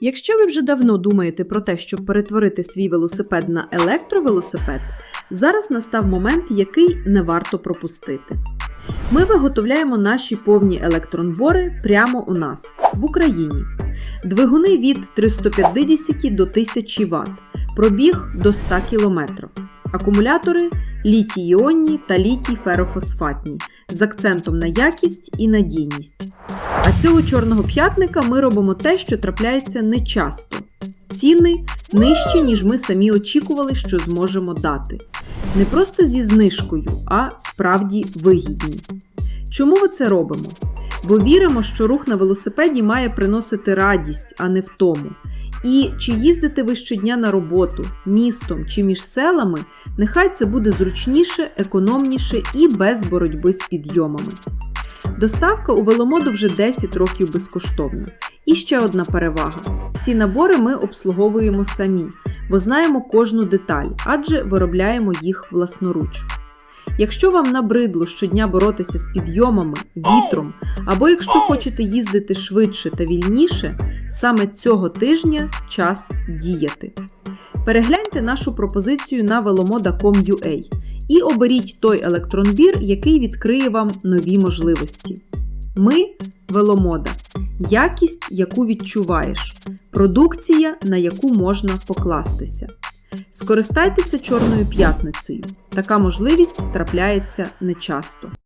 Якщо ви вже давно думаєте про те, щоб перетворити свій велосипед на електровелосипед, зараз настав момент, який не варто пропустити. Ми виготовляємо наші повні електронбори прямо у нас в Україні. Двигуни від 350 до 1000 Вт, пробіг до 100 км, акумулятори літій-іонні та літій-ферофосфатні з акцентом на якість і надійність. А цього чорного п'ятника ми робимо те, що трапляється нечасто. Ціни нижчі, ніж ми самі очікували, що зможемо дати. Не просто зі знижкою, а справді вигідні. Чому ми це робимо? Бо віримо, що рух на велосипеді має приносити радість, а не втому. І чи їздите ви щодня на роботу, містом чи між селами, нехай це буде зручніше, економніше і без боротьби з підйомами. Доставка у веломоду вже 10 років безкоштовна. І ще одна перевага: всі набори ми обслуговуємо самі, бо знаємо кожну деталь, адже виробляємо їх власноруч. Якщо вам набридло щодня боротися з підйомами, вітром, або якщо хочете їздити швидше та вільніше, саме цього тижня час діяти. Перегляньте нашу пропозицію на velomoda.com.ua і оберіть той електронбір, який відкриє вам нові можливості. Ми веломода. Якість, яку відчуваєш, продукція, на яку можна покластися. Скористайтеся Чорною п'ятницею. Така можливість трапляється нечасто.